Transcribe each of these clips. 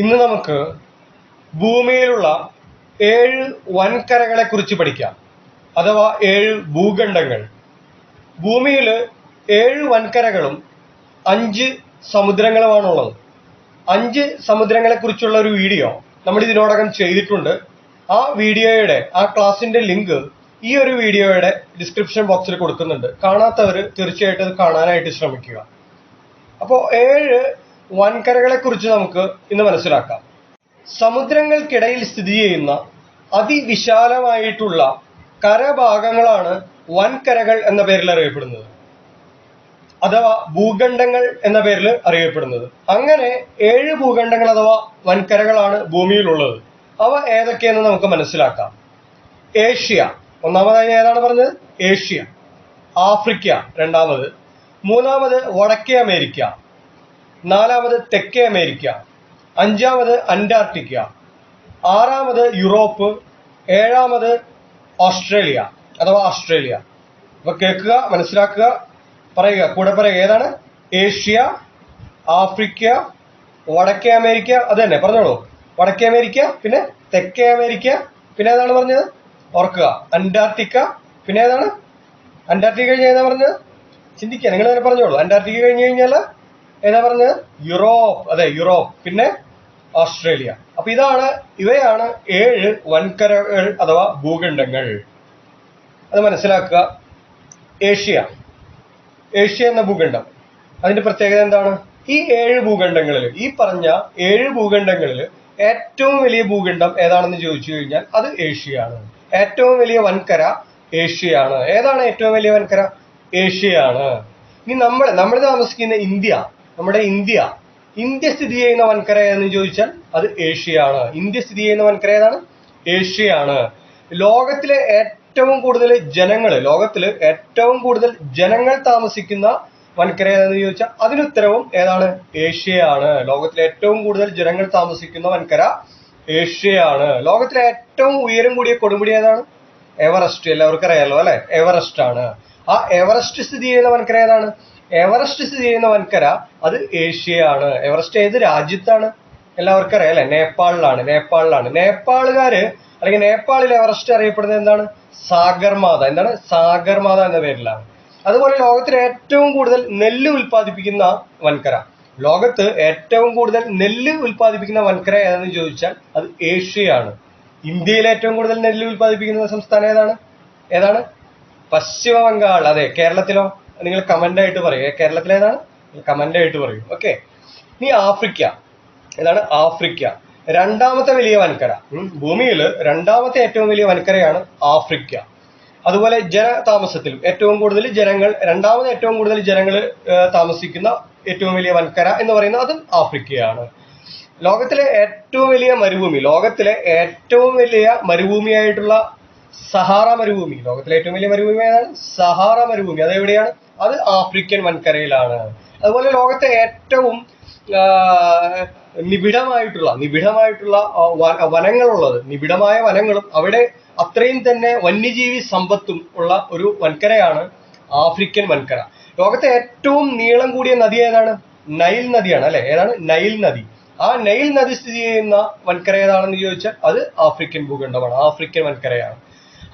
ഇന്ന് നമുക്ക് ഭൂമിയിലുള്ള ഏഴ് വൻകരകളെ കുറിച്ച് പഠിക്കാം. അഥവാ ഏഴ് ഭൂഖണ്ഡങ്ങൾ. ഭൂമിയിൽ ഏഴ് വൻകരകളും അഞ്ച് സമുദ്രങ്ങളുമാണുള്ളത്. അഞ്ച് സമുദ്രങ്ങളെ കുറിച്ചുള്ള ഒരു വീഡിയോ നമ്മൾ ഇതിനോടകം ചെയ്തിട്ടുണ്ട്. ആ വീഡിയോയുടെ ആ ക്ലാസിന്റെ ലിങ്ക് ഈ ഒരു വീഡിയോയുടെ ഡിസ്ക്രിപ്ഷൻ ബോക്സിൽ കൊടുക്കുന്നുണ്ട്. കാണാത്തവർ തീർച്ചയായിട്ടും അത് കാണാനായിട്ട് ശ്രമിക്കുക. അപ്പോൾ ഏഴ് വൻകരകളെ കുറിച്ച് നമുക്ക് ഇന്ന് മനസ്സിലാക്കാം. സമുദ്രങ്ങൾക്കിടയിൽ സ്ഥിതി ചെയ്യുന്ന അതിവിശാലമായിട്ടുള്ള കരഭാഗങ്ങളാണ് വൻകരകൾ എന്ന പേരിൽ അറിയപ്പെടുന്നത്. അഥവാ ഭൂഖണ്ഡങ്ങൾ എന്ന പേരിൽ അറിയപ്പെടുന്നത്. അങ്ങനെ ഏഴ് ഭൂഖണ്ഡങ്ങൾ അഥവാ വൻകരകളാണ് ഭൂമിയിലുള്ളത്. അവ ഏതൊക്കെയെന്ന് നമുക്ക് മനസ്സിലാക്കാം. ഏഷ്യ. ഒന്നാമതായി ഏതാണ് പറഞ്ഞത്? ഏഷ്യ. ആഫ്രിക്ക. രണ്ടാമത്. മൂന്നാമത് വടക്കേ അമേരിക്ക. നാലാമത് തെക്കേ അമേരിക്ക അഞ്ചാമത് അന്റാർട്ടിക്ക ആറാമത് യൂറോപ്പ് ഏഴാമത് ഓസ്ട്രേലിയ അഥവാ ഓസ്ട്രേലിയ. അപ്പൊ കേൾക്കുക മനസ്സിലാക്കുക പറയുക. കൂടെ പറയുക ഏതാണ്? ഏഷ്യ ആഫ്രിക്ക വടക്കേ അമേരിക്ക അത് തന്നെ പറഞ്ഞോളൂ. വടക്കേ അമേരിക്ക പിന്നെ തെക്കേ അമേരിക്ക പിന്നെ ഏതാണ് പറഞ്ഞത്? ഓർക്കുക. അന്റാർട്ടിക്ക പിന്നെ ഏതാണ്? അന്റാർട്ടിക്ക കഴിഞ്ഞ് ഏതാ പറഞ്ഞത്? ചിന്തിക്കുക. നിങ്ങൾ തന്നെ പറഞ്ഞോളൂ. അന്റാർട്ടിക്ക കഴിഞ്ഞു കഴിഞ്ഞാൽ ഏതാ പറഞ്ഞത്? യൂറോപ്പ്. അതെ യൂറോപ്പ്. പിന്നെ ഓസ്ട്രേലിയ. അപ്പൊ ഇതാണ് ഇവയാണ് ഏഴ് വൻകരകൾ അഥവാ ഭൂഖണ്ഡങ്ങൾ. അത് മനസ്സിലാക്കുക. ഏഷ്യ. ഏഷ്യ എന്ന ഭൂഖണ്ഡം. അതിന്റെ പ്രത്യേകത എന്താണ്? ഈ ഏഴ് ഭൂഖണ്ഡങ്ങളിൽ ഈ പറഞ്ഞ ഏഴ് ഭൂഖണ്ഡങ്ങളിൽ ഏറ്റവും വലിയ ഭൂഖണ്ഡം ഏതാണെന്ന് ചോദിച്ചു കഴിഞ്ഞാൽ അത് ഏഷ്യയാണ്. ഏറ്റവും വലിയ വൻകര ഏഷ്യയാണ്. ഏതാണ് ഏറ്റവും വലിയ വൻകര? ഏഷ്യയാണ്. ഇനി നമ്മൾ നമ്മൾ താമസിക്കുന്ന ഇന്ത്യ. നമ്മുടെ ഇന്ത്യ. ഇന്ത്യ സ്ഥിതി ചെയ്യുന്ന വൻകര എന്ന് ചോദിച്ചാൽ അത് ഏഷ്യയാണ്. ഇന്ത്യ സ്ഥിതി ചെയ്യുന്ന വൻകര ഏതാണ്? ഏഷ്യയാണ്. ലോകത്തിലെ ഏറ്റവും കൂടുതൽ ജനങ്ങൾ ലോകത്തിൽ ഏറ്റവും കൂടുതൽ ജനങ്ങൾ താമസിക്കുന്ന വൻകര ഏതാണെന്ന് ചോദിച്ചാൽ അതിനുത്തരവും ഏതാണ്? ഏഷ്യയാണ്. ലോകത്തിലെ ഏറ്റവും കൂടുതൽ ജനങ്ങൾ താമസിക്കുന്ന വൻകര ഏഷ്യയാണ്. ലോകത്തിലെ ഏറ്റവും ഉയരം കൂടിയ കൊടുമുടി ഏതാണ്? എവറസ്റ്റ്. എല്ലാവർക്കും അറിയാലോ അല്ലെ? എവറസ്റ്റ് ആണ് ആ എവറസ്റ്റ് സ്ഥിതി ചെയ്യുന്ന വൻകര ഏതാണ്? എവറസ്റ്റ് സ്ഥിതി ചെയ്യുന്ന വൻകര അത് ഏഷ്യയാണ്. എവറസ്റ്റ് ഏത് രാജ്യത്താണ്? എല്ലാവർക്കും അറിയാം അല്ലെ? നേപ്പാളിലാണ് നേപ്പാളിലാണ്. നേപ്പാളുകാര് അല്ലെങ്കിൽ നേപ്പാളിൽ എവറസ്റ്റ് അറിയപ്പെടുന്നത് എന്താണ്? സാഗർമാത എന്താണ്? സാഗർമാത എന്ന പേരിലാണ്. അതുപോലെ ലോകത്തിൽ ഏറ്റവും കൂടുതൽ നെല്ല് ഉൽപ്പാദിപ്പിക്കുന്ന വൻകര. ലോകത്ത് ഏറ്റവും കൂടുതൽ നെല്ല് ഉൽപ്പാദിപ്പിക്കുന്ന വൻകര ഏതെന്ന് ചോദിച്ചാൽ അത് ഏഷ്യയാണ്. ഇന്ത്യയിൽ ഏറ്റവും കൂടുതൽ നെല്ല് ഉൽപ്പാദിപ്പിക്കുന്ന സംസ്ഥാനം ഏതാണ്? ഏതാണ്? പശ്ചിമ ബംഗാൾ അതെ കേരളത്തിലോ? നിങ്ങൾ കമന്റ് ആയിട്ട് പറയൂ. കേരളത്തിലേതാണ്? കമന്റ് ആയിട്ട് പറയൂ. ഓക്കെ ഇനി ആഫ്രിക്ക. ഏതാണ് ആഫ്രിക്ക. രണ്ടാമത്തെ വലിയ വൻകര. ഭൂമിയിൽ രണ്ടാമത്തെ ഏറ്റവും വലിയ വൻകരയാണ് ആഫ്രിക്ക. അതുപോലെ ജനതാമസത്തിലും ഏറ്റവും കൂടുതൽ ജനങ്ങൾ രണ്ടാമത് ഏറ്റവും കൂടുതൽ ജനങ്ങൾ താമസിക്കുന്ന ഏറ്റവും വലിയ വൻകര എന്ന് പറയുന്നത് അതും ആഫ്രിക്കയാണ്. ലോകത്തിലെ ഏറ്റവും വലിയ മരുഭൂമി ലോകത്തിലെ ഏറ്റവും വലിയ മരുഭൂമിയായിട്ടുള്ള സഹാറ മരുഭൂമി. ലോകത്തിലെ ഏറ്റവും വലിയ മരുഭൂമി ഏതാണ്? സഹാറ മരുഭൂമി. അത് എവിടെയാണ് അത് ആഫ്രിക്കൻ വൻകരയിലാണ്. അതുപോലെ ലോകത്തെ ഏറ്റവും നിബിഡമായിട്ടുള്ള നിബിഡമായിട്ടുള്ള വനങ്ങളുള്ളത് നിബിഡമായ വനങ്ങളും അവിടെ അത്രയും തന്നെ വന്യജീവി സമ്പത്തും ഉള്ള ഒരു വൻകരയാണ് ആഫ്രിക്കൻ വൻകര. ലോകത്തെ ഏറ്റവും നീളം കൂടിയ നദി ഏതാണ്? നൈൽ നദിയാണ് അല്ലെ? ഏതാണ്? നൈൽ നദി. ആ നൈൽ നദി സ്ഥിതി ചെയ്യുന്ന വൻകര ഏതാണെന്ന് ചോദിച്ചാൽ അത് ആഫ്രിക്കൻ ഭൂഖണ്ഡമാണ് ആഫ്രിക്കൻ വൻകരയാണ്.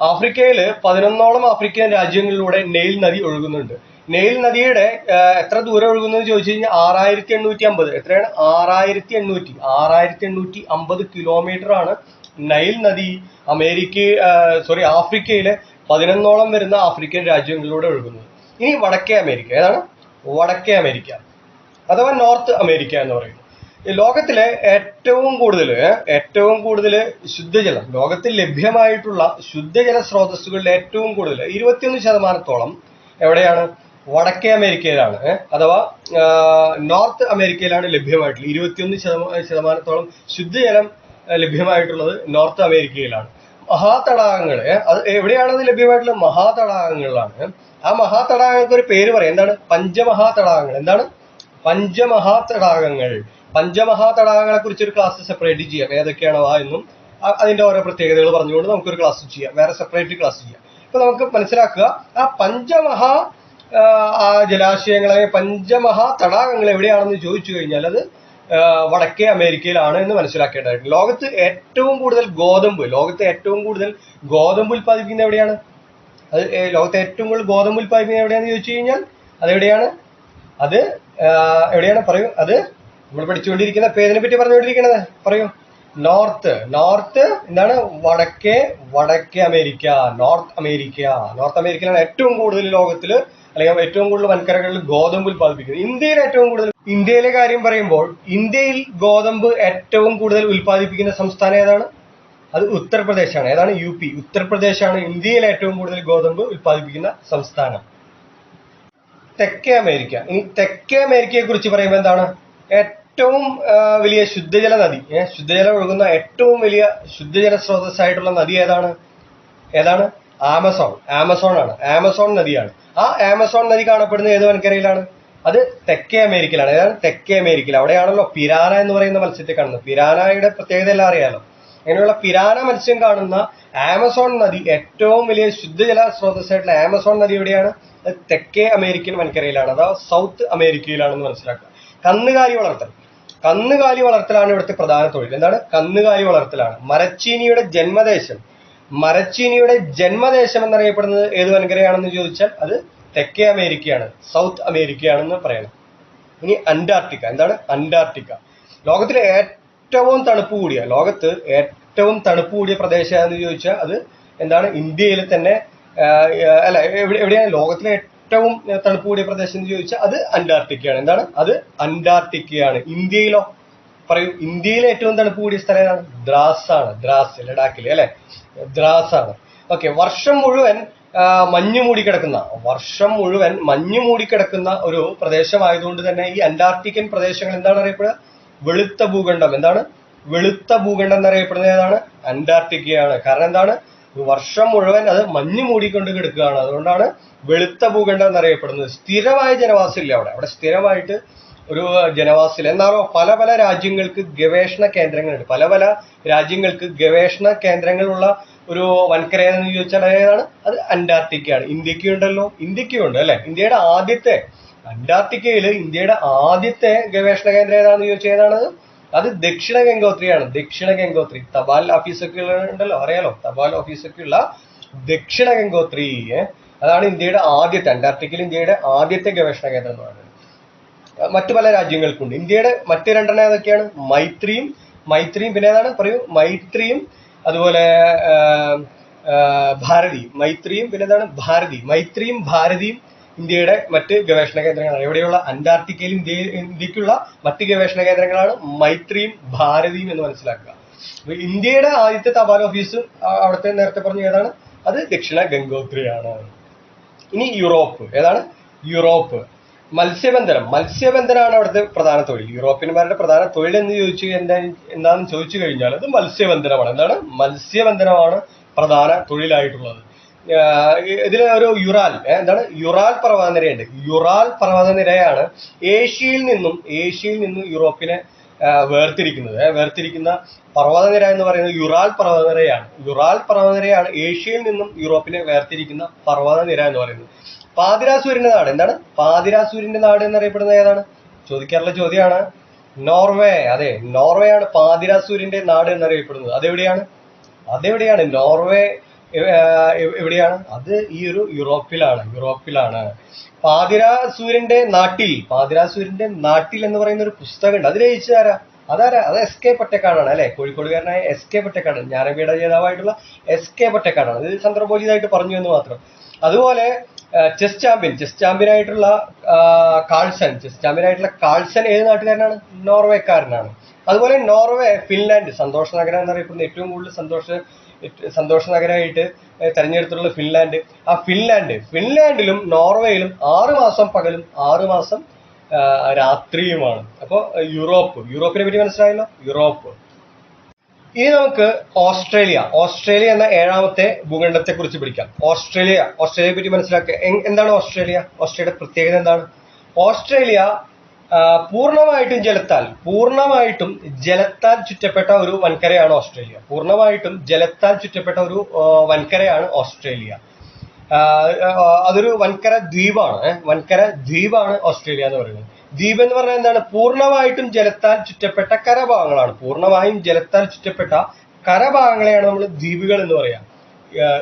ആഫ്രിക്കയിൽ പതിനൊന്നോളം ആഫ്രിക്കൻ രാജ്യങ്ങളിലൂടെ നെയിൽ നദി ഒഴുകുന്നുണ്ട്. നെയിൽ നദിയുടെ എത്ര ദൂരം ഒഴുകുന്നത് ചോദിച്ചു കഴിഞ്ഞാൽ ആറായിരത്തി എണ്ണൂറ്റി അമ്പത് എത്രയാണ്? ആറായിരത്തി എണ്ണൂറ്റി ആറായിരത്തി എണ്ണൂറ്റി അമ്പത് കിലോമീറ്റർ ആണ് നൈൽ നദി അമേരിക്ക സോറി ആഫ്രിക്കയിലെ പതിനൊന്നോളം വരുന്ന ആഫ്രിക്കൻ രാജ്യങ്ങളിലൂടെ ഒഴുകുന്നത്. ഇനി വടക്കേ അമേരിക്ക. ഏതാണ്? വടക്കേ അമേരിക്ക. അഥവാ നോർത്ത് അമേരിക്ക എന്ന് പറയുന്നത് ലോകത്തിലെ ഏറ്റവും കൂടുതൽ ഏറ്റവും കൂടുതൽ ശുദ്ധജലം ലോകത്തിൽ ലഭ്യമായിട്ടുള്ള ശുദ്ധജല സ്രോതസ്സുകളിൽ ഏറ്റവും കൂടുതൽ ഇരുപത്തിയൊന്ന് ശതമാനത്തോളം എവിടെയാണ്? വടക്കേ അമേരിക്കയിലാണ്. അഥവാ നോർത്ത് അമേരിക്കയിലാണ് ലഭ്യമായിട്ടുള്ളത് ഇരുപത്തിയൊന്ന് ശതമാനത്തോളം ശുദ്ധജലം ലഭ്യമായിട്ടുള്ളത് നോർത്ത് അമേരിക്കയിലാണ്. മഹാതടാകങ്ങൾ അത് എവിടെയാണ് അത് ലഭ്യമായിട്ടുള്ളത്? മഹാതടാകങ്ങളിലാണ്. ആ മഹാതടാകങ്ങൾക്ക് ഒരു പേര് പറയാം. എന്താണ്? പഞ്ചമഹാതടാകങ്ങൾ. എന്താണ്? പഞ്ചമഹാതടാകങ്ങൾ. പഞ്ചമഹാതടാകങ്ങളെ കുറിച്ച് ഒരു ക്ലാസ് സെപ്പറേറ്റ് ചെയ്യാം. ഏതൊക്കെയാണ് അവ എന്നും അതിന്റെ ഓരോ പ്രത്യേകതകൾ പറഞ്ഞുകൊണ്ട് നമുക്കൊരു ക്ലാസ് ചെയ്യാം. വേറെ സെപ്പറേറ്റ് ക്ലാസ് ചെയ്യാം. ഇപ്പൊ നമുക്ക് മനസ്സിലാക്കുക ആ പഞ്ചമഹാ ആ ജലാശയങ്ങളെ പഞ്ചമഹാ തടാകങ്ങൾ എവിടെയാണെന്ന് ചോദിച്ചു കഴിഞ്ഞാൽ അത് വടക്കേ അമേരിക്കയിലാണ് എന്ന് മനസ്സിലാക്കേണ്ടതായിട്ടുണ്ട്. ലോകത്ത് ഏറ്റവും കൂടുതൽ ഗോതമ്പ് ലോകത്ത് ഏറ്റവും കൂടുതൽ ഗോതമ്പ് ഉൽപ്പാദിപ്പിക്കുന്നത് എവിടെയാണ്? അത് ലോകത്തെ ഏറ്റവും കൂടുതൽ ഗോതമ്പ് ഉൽപ്പാദിപ്പിക്കുന്നത് എവിടെയാണെന്ന് ചോദിച്ചു കഴിഞ്ഞാൽ അതെവിടെയാണ്? അത് ആ, എവിടെയാണ്? പറയൂ. അത് നമ്മൾ പഠിച്ചുകൊണ്ടിരിക്കുന്ന പേരിനെ പറ്റി പറഞ്ഞുകൊണ്ടിരിക്കണത്? പറയൂ. നോർത്ത്. നോർത്ത് എന്താണ്? വടക്കേ വടക്കേ അമേരിക്ക. North America. നോർത്ത് അമേരിക്കയിലാണ് ഏറ്റവും കൂടുതൽ ലോകത്തിൽ അല്ലെങ്കിൽ ഏറ്റവും കൂടുതൽ വൻകരകളിൽ ഗോതമ്പ് ഉൽപ്പാദിപ്പിക്കുന്നത്. ഇന്ത്യയിൽ ഏറ്റവും കൂടുതൽ ഇന്ത്യയിലെ കാര്യം പറയുമ്പോൾ ഇന്ത്യയിൽ ഗോതമ്പ് ഏറ്റവും കൂടുതൽ ഉൽപ്പാദിപ്പിക്കുന്ന സംസ്ഥാനം ഏതാണ്? അത് ഉത്തർപ്രദേശാണ്. ഏതാണ്? U P. ഉത്തർപ്രദേശാണ് ഇന്ത്യയിൽ ഏറ്റവും കൂടുതൽ ഗോതമ്പ് ഉൽപ്പാദിപ്പിക്കുന്ന സംസ്ഥാനം. തെക്കേ അമേരിക്ക. ഇനി തെക്കേ അമേരിക്കയെ കുറിച്ച് പറയുമ്പോൾ എന്താണ്? ഏറ്റവും വലിയ ശുദ്ധജല നദി. ശുദ്ധജലം ഒഴുകുന്ന ഏറ്റവും വലിയ ശുദ്ധജല സ്രോതസ്സായിട്ടുള്ള നദി ഏതാണ്? ഏതാണ്? ആമസോൺ. ആമസോൺ ആണ്. ആമസോൺ നദിയാണ്. ആ ആമസോൺ നദി കാണപ്പെടുന്നത് ഏത് വൻകരയിലാണ്? അത് തെക്കേ അമേരിക്കയിലാണ്. ഏതാണ്? തെക്കേ അമേരിക്കയിൽ. അവിടെയാണല്ലോ പിരാന എന്ന് പറയുന്ന മത്സ്യത്തെ കാണുന്നത്. പിരാനയുടെ പ്രത്യേകത എല്ലാം അറിയാലോ. അങ്ങനെയുള്ള പിരാന മത്സ്യം കാണുന്ന ആമസോൺ നദി ഏറ്റവും വലിയ ശുദ്ധജല സ്രോതസ്സായിട്ടുള്ള ആമസോൺ നദി എവിടെയാണ്? തെക്കേ അമേരിക്കൻ വൻകരയിലാണ്. അഥവാ സൗത്ത് അമേരിക്കയിലാണെന്ന് മനസ്സിലാക്കുക. കന്നുകാലി വളർത്തൽ. കന്നുകാലി വളർത്തലാണ് ഇവിടുത്തെ പ്രധാന തൊഴിൽ. എന്താണ്? കന്നുകാലി വളർത്തലാണ്. മരച്ചീനിയുടെ ജന്മദേശം. മരച്ചീനിയുടെ ജന്മദേശം എന്നറിയപ്പെടുന്നത് ഏത് വൻകരയാണെന്ന് ചോദിച്ചാൽ അത് തെക്കേ അമേരിക്കയാണ് സൗത്ത് അമേരിക്കയാണെന്ന് പറയണം. ഇനി അന്റാർട്ടിക്ക. എന്താണ്? അന്റാർട്ടിക്ക. ലോകത്തിലെ ഏറ്റവും തണുപ്പ് കൂടിയ ലോകത്ത് ഏറ്റവും തണുപ്പ് കൂടിയ പ്രദേശം ചോദിച്ചാൽ അത് എന്താണ്? ഇന്ത്യയിൽ തന്നെ അല്ല എവിടെയാണ്? ലോകത്തിലെ ഏറ്റവും തണുപ്പ് കൂടിയ പ്രദേശം എന്ന് ചോദിച്ചാൽ അത് അന്റാർട്ടിക്കയാണ്. എന്താണ്? അത് അന്റാർട്ടിക്കയാണ്. ഇന്ത്യയിലോ പറയൂ ഇന്ത്യയിലെ ഏറ്റവും തണുപ്പ് കൂടിയ സ്ഥലം ഏതാണ്? ദ്രാസ് ആണ് ദ്രാസ് ലഡാക്കിൽ അല്ലെ? ദ്രാസ് ആണ് ഓക്കെ വർഷം മുഴുവൻ മഞ്ഞ് മൂടിക്കിടക്കുന്ന വർഷം മുഴുവൻ മഞ്ഞ് മൂടിക്കിടക്കുന്ന ഒരു പ്രദേശമായതുകൊണ്ട് തന്നെ ഈ അന്റാർട്ടിക്കൻ പ്രദേശങ്ങൾ എന്താണ് അറിയപ്പെടുക? വെളുത്ത ഭൂഖണ്ഡം. എന്താണ്? വെളുത്ത ഭൂഖണ്ഡം എന്നറിയപ്പെടുന്നത് ഏതാണ്? അന്റാർട്ടിക്കയാണ്. കാരണം എന്താണ്? വർഷം മുഴുവൻ അത് മഞ്ഞ് മൂടിക്കൊണ്ട് കിടക്കുകയാണ്. അതുകൊണ്ടാണ് വെളുത്ത ഭൂഖണ്ഡം എന്നറിയപ്പെടുന്നത്. സ്ഥിരമായ ജനവാസം ഇല്ല അവിടെ. അവിടെ സ്ഥിരമായിട്ട് ഒരു ജനവാസിൽ എന്നാലോ പല പല രാജ്യങ്ങൾക്ക് ഗവേഷണ കേന്ദ്രങ്ങളുണ്ട്. പല പല രാജ്യങ്ങൾക്ക് ഗവേഷണ കേന്ദ്രങ്ങളുള്ള ഒരു വൻകര എന്ന് ചോദിച്ചാൽ ഏതാണ്? അത് അന്റാർട്ടിക്കയാണ്. ഇന്ത്യക്കും ഉണ്ടല്ലോ. ഇന്ത്യക്കും ഉണ്ട് അല്ലെ? ഇന്ത്യയുടെ ആദ്യത്തെ അന്റാർട്ടിക്കയിൽ ഇന്ത്യയുടെ ആദ്യത്തെ ഗവേഷണ കേന്ദ്രം ഏതാണെന്ന് ചോദിച്ചാൽ ഏതാണ് അത് ദക്ഷിണ ഗംഗോത്രിയാണ്. ദക്ഷിണ ഗംഗോത്രി. തപാൽ ഓഫീസൊക്കെ ഉണ്ടല്ലോ അറിയാലോ? തപാൽ ഓഫീസൊക്കെ ഉള്ള ദക്ഷിണ ഗംഗോത്രി? അതാണ് ഇന്ത്യയുടെ ആദ്യത്തെ അന്റാർട്ടിക്കൽ ഇന്ത്യയുടെ ആദ്യത്തെ ഗവേഷണ കേന്ദ്രം എന്ന് പറയുന്നത്. മറ്റു പല രാജ്യങ്ങൾക്കുണ്ട്. ഇന്ത്യയുടെ മറ്റ് രണ്ടെണ്ണം ഏതൊക്കെയാണ്? മൈത്രിയും മൈത്രിയും പിന്നെ ഏതാണ്? പറയൂ മൈത്രിയും അതുപോലെ ആ, ആ, ഭാരതി മൈത്രിയും പിന്നെ ഏതാണ്? ഭാരതി മൈത്രിയും ഭാരതിയും ഇന്ത്യയുടെ മറ്റ് ഗവേഷണ കേന്ദ്രങ്ങളാണ്. ഇവിടെയുള്ള അന്റാർട്ടിക്കയിൽ ഇന്ത്യ ഇന്ത്യക്കുള്ള മറ്റ് ഗവേഷണ കേന്ദ്രങ്ങളാണ് മൈത്രിയും ഭാരതിയും എന്ന് മനസ്സിലാക്കുക. അപ്പൊ ഇന്ത്യയുടെ ആദ്യത്തെ തപാൽ ഓഫീസ് അവിടുത്തെ നേരത്തെ പറഞ്ഞു ഏതാണ്? അത് ദക്ഷിണ ഗംഗോത്രിയാണ്. ഇനി യൂറോപ്പ്. ഏതാണ്? യൂറോപ്പ്. മത്സ്യബന്ധനം. മത്സ്യബന്ധനമാണ് അവിടുത്തെ പ്രധാന തൊഴിൽ. യൂറോപ്യന്മാരുടെ പ്രധാന തൊഴിൽ എന്ന് ചോദിച്ചു എന്താ എന്താണെന്ന് ചോദിച്ചു കഴിഞ്ഞാൽ അത് മത്സ്യബന്ധനമാണ്. എന്താണ്? മത്സ്യബന്ധനമാണ് പ്രധാന തൊഴിലായിട്ടുള്ളത്. ഇതിലെ ഒരു യുറാൽ എന്താണ്? യുറാൽ പർവതനിരയുണ്ട്. യുറാൽ പർവതനിരയാണ് ഏഷ്യയിൽ നിന്നും ഏഷ്യയിൽ നിന്നും യൂറോപ്പിനെ വേർതിരിക്കുന്നത്. വേർതിരിക്കുന്ന പർവതനിര എന്ന് പറയുന്നത് യുറാൽ പർവതനിരയാണ്. യുറാൽ പർവതനിരയാണ് ഏഷ്യയിൽ നിന്നും യൂറോപ്പിനെ വേർതിരിക്കുന്ന പർവതനിര എന്ന് പറയുന്നത്. പാതിരാസൂര്യന്റെ നാട് എന്താണ്? പാതിരാസൂര്യന്റെ നാട് എന്നറിയപ്പെടുന്നത് ഏതാണ്? ചോദിക്കാറുള്ള ചോദ്യമാണ്. നോർവേ അതെ നോർവേ ആണ് പാതിരാസൂര്യന്റെ നാട് എന്നറിയപ്പെടുന്നത്. അതെവിടെയാണ്? അതെവിടെയാണ്? നോർവേ എവിടെയാണ്? അത് ഈ ഒരു യൂറോപ്പിലാണ് യൂറോപ്പിലാണ്. പാതിരാസൂര്യന്റെ നാട്ടിൽ പാതിരാസൂര്യന്റെ നാട്ടിൽ എന്ന് പറയുന്ന ഒരു പുസ്തകമുണ്ട്. അത് രചിച്ചതാരാ അതാരാ? അത് എസ് കെ പൊറ്റക്കാടാണ് അല്ലെ? കോഴിക്കോടുകാരനായ എസ് കെ പൊറ്റക്കാട് ഞാനബിയുടെ ജേതാവായിട്ടുള്ള എസ് കെ പൊറ്റക്കാടാണ്. ഇത് ചന്ദ്രബോജിതായിട്ട് പറഞ്ഞു എന്ന് മാത്രം. അതുപോലെ ചെസ് ചാമ്പ്യൻ ചെസ് ചാമ്പ്യൻ ആയിട്ടുള്ള കാൾസൺ ചെസ് ചാമ്പ്യൻ ആയിട്ടുള്ള കാൾസൺ ഏത് നാട്ടുകാരനാണ്? നോർവേക്കാരനാണ്. അതുപോലെ നോർവേ ഫിൻലാൻഡ് സന്തോഷ നഗരം എന്നറിയപ്പെടുന്ന ഏറ്റവും കൂടുതൽ സന്തോഷ സന്തോഷ നഗരമായിട്ട് തെരഞ്ഞെടുത്തിട്ടുള്ള ഫിൻലാൻഡ്. ആ ഫിൻലാൻഡ് ഫിൻലാൻഡിലും നോർവേയിലും ആറ് മാസം പകലും ആറ് മാസം രാത്രിയുമാണ്. അപ്പോൾ യൂറോപ്പ് യൂറോപ്പിനെ പറ്റി മനസ്സിലായല്ലോ? യൂറോപ്പ്. ഇനി നമുക്ക് ഓസ്ട്രേലിയ. ഓസ്ട്രേലിയ എന്ന ഏഴാമത്തെ ഭൂഖണ്ഡത്തെ കുറിച്ച് പഠിക്കാം. ഓസ്ട്രേലിയ ഓസ്ട്രേലിയയെ പറ്റി മനസ്സിലാക്കുക. എന്താണ് ഓസ്ട്രേലിയ? ഓസ്ട്രേലിയയുടെ പ്രത്യേകത എന്താണ്? ഓസ്ട്രേലിയ പൂർണമായിട്ടും ജലത്താൽ പൂർണമായിട്ടും ജലത്താൽ ചുറ്റപ്പെട്ട ഒരു വൻകരയാണ് ഓസ്ട്രേലിയ. പൂർണമായിട്ടും ജലത്താൽ ചുറ്റപ്പെട്ട ഒരു വൻകരയാണ് ഓസ്ട്രേലിയ. അതൊരു വൻകര ദ്വീപാണ് വൻകര ദ്വീപാണ് ഓസ്ട്രേലിയ എന്ന് പറയുന്നത്. ദ്വീപ് എന്ന് പറഞ്ഞാൽ എന്താണ്? പൂർണമായിട്ടും ജലത്താൽ ചുറ്റപ്പെട്ട കരഭാഗങ്ങളാണ്. പൂർണമായും ജലത്താൽ ചുറ്റപ്പെട്ട കരഭാഗങ്ങളെയാണ് നമ്മൾ ദ്വീപുകൾ എന്ന് പറയാം.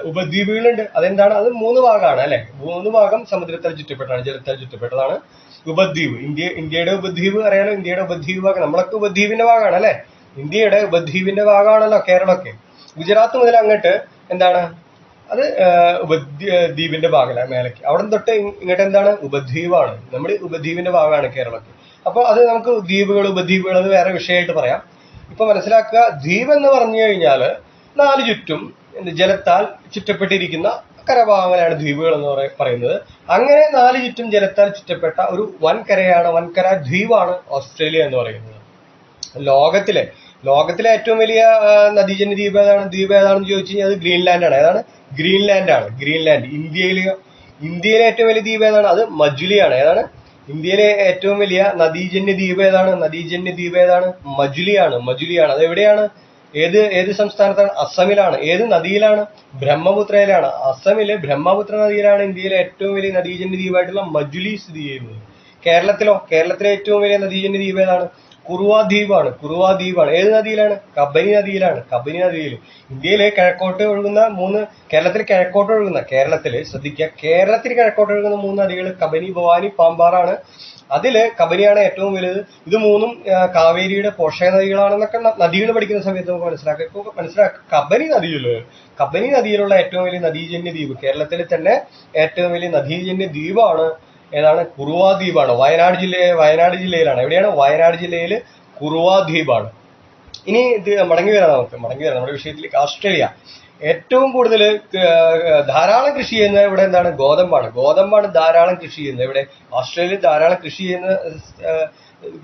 ഉപദ്വീപുകളുണ്ട്. അതെന്താണ്? അത് മൂന്ന് ഭാഗമാണ് അല്ലെ? മൂന്ന് ഭാഗം സമുദ്രത്താൽ ചുറ്റപ്പെട്ടതാണ് ജലത്താൽ ചുറ്റപ്പെട്ടതാണ് ഉപദ്വീപ്. ഇന്ത്യ ഇന്ത്യയുടെ ഉപദ്വീപ് അറിയാലോ? ഇന്ത്യയുടെ ഉപദ്വീപ് ഭാഗം. നമ്മളൊക്കെ ഉപദ്വീപിന്റെ ഭാഗമാണ് അല്ലെ? ഇന്ത്യയുടെ ഉപദ്വീപിന്റെ ഭാഗമാണല്ലോ കേരളമൊക്കെ. ഗുജറാത്ത് മുതൽ അങ്ങോട്ട് എന്താണ്? അത് ഉപദ്വീപിന്റെ ഉപദ്വീ- ഭാഗമല്ല? മേലേക്ക്. അവിടെ തൊട്ട് ഇങ്ങോട്ട് എന്താണ്? ഉപദ്വീപാണ്. നമ്മുടെ ഉപദ്വീപിന്റെ ഭാഗമാണ് കേരളത്തിൽ അപ്പോൾ അത് നമുക്ക് ദ്വീപുകൾ ഉപദ്വീപുകൾ എന്ന് വേറെ വിഷയമായിട്ട് പറയാം. ഇപ്പൊ മനസ്സിലാക്കുക ദ്വീപ് എന്ന് പറഞ്ഞു കഴിഞ്ഞാൽ നാല് ചുറ്റും ജലത്താൽ ചുറ്റപ്പെട്ടിരിക്കുന്ന കരഭാഗങ്ങളാണ് ദ്വീപുകൾ എന്ന് പറയുന്നത്. അങ്ങനെ നാല് ചുറ്റും ജലത്താൽ ചുറ്റപ്പെട്ട ഒരു വൻകരയാണ് വൻകര ദ്വീപാണ് ഓസ്ട്രേലിയ എന്ന് പറയുന്നത്. ലോകത്തിലെ ലോകത്തിലെ ഏറ്റവും വലിയ നദീജന്യ ദ്വീപ് ഏതാണ്? ദ്വീപ് ഏതാണെന്ന് ചോദിച്ചു കഴിഞ്ഞാൽ അത് ഗ്രീൻലാൻഡ് ആണ് ഏതാണ്? ഗ്രീൻലാൻഡ് ആണ് ഗ്രീൻലാൻഡ്. ഇന്ത്യയിലെ ഇന്ത്യയിലെ ഏറ്റവും വലിയ ദ്വീപ് ഏതാണ്? അത് മജുലിയാണ്. ഏതാണ്? ഇന്ത്യയിലെ ഏറ്റവും വലിയ നദീജന്യ ദ്വീപ് ഏതാണ്? നദീജന്യ ദ്വീപ് ഏതാണ്? മജുലിയാണ്. മജുലിയാണ്. അത് എവിടെയാണ് ഏത് ഏത് സംസ്ഥാനത്താണ്? അസമിലാണ്. ഏത് നദിയിലാണ്? ബ്രഹ്മപുത്രയിലാണ്. അസമിലെ ബ്രഹ്മപുത്ര നദിയിലാണ് ഇന്ത്യയിലെ ഏറ്റവും വലിയ നദീജന്യ ദ്വീപായിട്ടുള്ള മജുലി സ്ഥിതി ചെയ്യുന്നത്. കേരളത്തിലോ കേരളത്തിലെ ഏറ്റവും വലിയ നദീജന്യ ദ്വീപ് ഏതാണ്? കുറുവ ദ്വീപാണ് കുറുവ ദ്വീപാണ് ഏത് നദിയിലാണ്? കബനി നദിയിലാണ്. കബനി നദിയിൽ ഇന്ത്യയിലെ കിഴക്കോട്ട് ഒഴുകുന്ന മൂന്ന് കേരളത്തിൽ കിഴക്കോട്ട് ഒഴുകുന്ന കേരളത്തിൽ ശ്രദ്ധിക്കുക. കേരളത്തിൽ കിഴക്കോട്ട് ഒഴുകുന്ന മൂന്ന് നദികൾ കബനി ഭവാനി പാമ്പാറാണ് അതിൽ കബനിയാണ് ഏറ്റവും വലുത്. ഇത് മൂന്നും കാവേരിയുടെ പോഷക നദികളാണെന്നൊക്കെ നദികൾ പഠിക്കുന്ന സമയത്ത് നമുക്ക് മനസ്സിലാക്കാം. ഇപ്പൊ മനസ്സിലാക്കാം. കബനി നദിയിൽ കബനി നദിയിലുള്ള ഏറ്റവും വലിയ നദീജന്യ ദ്വീപ് കേരളത്തിലെ തന്നെ ഏറ്റവും വലിയ നദീജന്യ ദ്വീപാണ്. ഏതാണ്? കുറുവാ ദ്വീപാണ്. വയനാട് ജില്ലയെ വയനാട് ജില്ലയിലാണ്. എവിടെയാണ്? വയനാട് ജില്ലയിൽ കുറുവാ ദ്വീപാണ്. ഇനി ഇത് മടങ്ങി വരാം നമുക്ക്. മടങ്ങി വരാം. നമ്മുടെ വിഷയത്തിലേക്ക് ഓസ്ട്രേലിയ ഏറ്റവും കൂടുതൽ ധാരാളം കൃഷി ചെയ്യുന്ന ഇവിടെ എന്താണ്? ഗോതമ്പാണ്. ഗോതമ്പാണ് ധാരാളം കൃഷി ചെയ്യുന്നത്. ഇവിടെ ഓസ്ട്രേലിയയിൽ ധാരാളം കൃഷി ചെയ്യുന്ന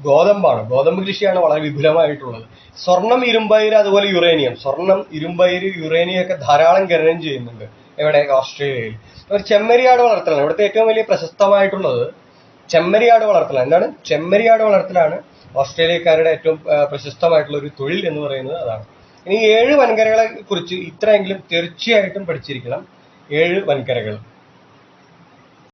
ഗോതമ്പാണ്. ഗോതമ്പ് കൃഷിയാണ് വളരെ വിപുലമായിട്ടുള്ളത്. സ്വർണം ഇരുമ്പയിര് അതുപോലെ യുറേനിയം. സ്വർണം ഇരുമ്പയിര് യുറേനിയം ഒക്കെ ധാരാളം ഖനനം ചെയ്യുന്നുണ്ട്. എവിടെ? ഓസ്ട്രേലിയയിൽ. ഒരു ചെമ്മരിയാട് വളർത്തലാണ്. ഇവിടുത്തെ ഏറ്റവും വലിയ പ്രശസ്തമായിട്ടുള്ളത് ചെമ്മരിയാട് വളർത്തലാണ്. എന്താണ്? ചെമ്മരിയാട് വളർത്തലാണ് ഓസ്ട്രേലിയക്കാരുടെ ഏറ്റവും പ്രശസ്തമായിട്ടുള്ള ഒരു തൊഴിൽ എന്ന് പറയുന്നത് അതാണ്. ഇനി ഏഴ് വൻകരകളെ കുറിച്ച് ഇത്രയെങ്കിലും തീർച്ചയായിട്ടും പഠിച്ചിരിക്കണം. ഏഴ് വൻകരകൾ.